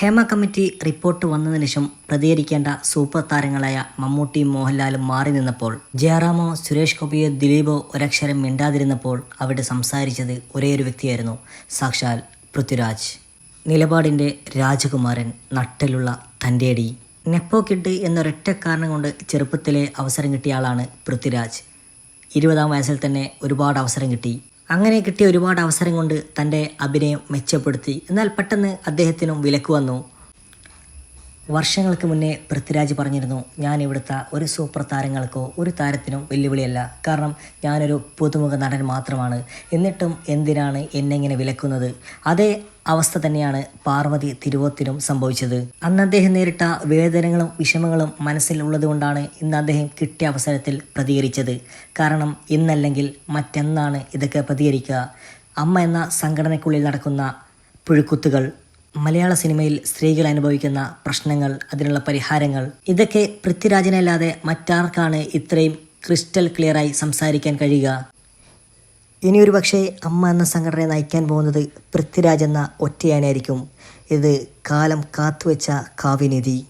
Hema committee report വന്നതിന് ശേഷം പ്രതികരിക്കേണ്ട super താരങ്ങളായ മമ്മൂട്ടിയും മോഹൻലാലും മാറി നിന്നപ്പോൾ ജയറാമോ സുരേഷ് ഗോപിയോ ദിലീപോ ഒരക്ഷരം മിണ്ടാതിരുന്നപ്പോൾ അവിടെ സംസാരിച്ചത് ഒരേയൊരു വ്യക്തിയായിരുന്നു സാക്ഷാൽ പൃഥ്വിരാജ്. നിലപാടിന്റെ രാജകുമാരൻ നട്ടലുള്ള തന്റെടി നെപ്പോ കിഡ് എന്നൊരൊറ്റ കാരണം കൊണ്ട് ചെറുപ്പത്തിലെ അവസരം കിട്ടിയ ആളാണ് പൃഥ്വിരാജ്. ഇരുപതാം വയസ്സിൽ തന്നെ ഒരുപാട് അവസരം കിട്ടി. അങ്ങനെ കിട്ടിയ ഒരുപാട് അവസരം കൊണ്ട് തന്റെ അഭിനയം മെച്ചപ്പെടുത്തി. എന്നാൽ പെട്ടെന്ന് അദ്ദേഹത്തിനും വിലക്ക് വന്നു. വർഷങ്ങൾക്ക് മുന്നേ പൃഥ്വിരാജ് പറഞ്ഞിരുന്നു ഞാൻ ഇവിടുത്തെ ഒരു സൂപ്പർ താരങ്ങൾക്കോ ഒരു താരത്തിനോ വെല്ലുവിളിയല്ല. കാരണം ഞാനൊരു പുതുമുഖ നടൻ മാത്രമാണ്. എന്നിട്ടും എന്തിനാണ് എന്നെ ഇങ്ങനെ വിലക്കുന്നത്? അതേ അവസ്ഥ തന്നെയാണ് പാർവതി തിരുവോത്തിനും സംഭവിച്ചത്. അന്ന് അദ്ദേഹം നേരിട്ട വേദനകളും വിഷമങ്ങളും മനസ്സിൽ ഉള്ളതുകൊണ്ടാണ് ഇന്ന് അദ്ദേഹം കിട്ടിയ അവസരത്തിൽ പ്രതികരിച്ചത്. കാരണം ഇന്നല്ലെങ്കിൽ മറ്റെന്നാണ് ഇതൊക്കെ പ്രതികരിക്കുക. അമ്മ എന്ന സംഘടനയ്ക്കുള്ളിൽ നടക്കുന്ന പുഴുക്കുത്തുകൾ മലയാള സിനിമയിൽ സ്ത്രീകൾ അനുഭവിക്കുന്ന പ്രശ്നങ്ങൾ അതിനുള്ള പരിഹാരങ്ങൾ. ഇതൊക്കെ പൃഥ്വിരാജനല്ലാതെ മറ്റാർക്കാണ് ഇത്രയും ക്രിസ്റ്റൽ ക്ലിയറായി സംസാരിക്കാൻ കഴിയുക? ഇനിയൊരു പക്ഷേ അമ്മ എന്ന സംഘടനയെ നയിക്കാൻ പോകുന്നത് പൃഥ്വിരാജ് എന്ന ഒറ്റയാനായിരിക്കും. ഇത് കാലം കാത്തുവെച്ച കാവ്യനിധി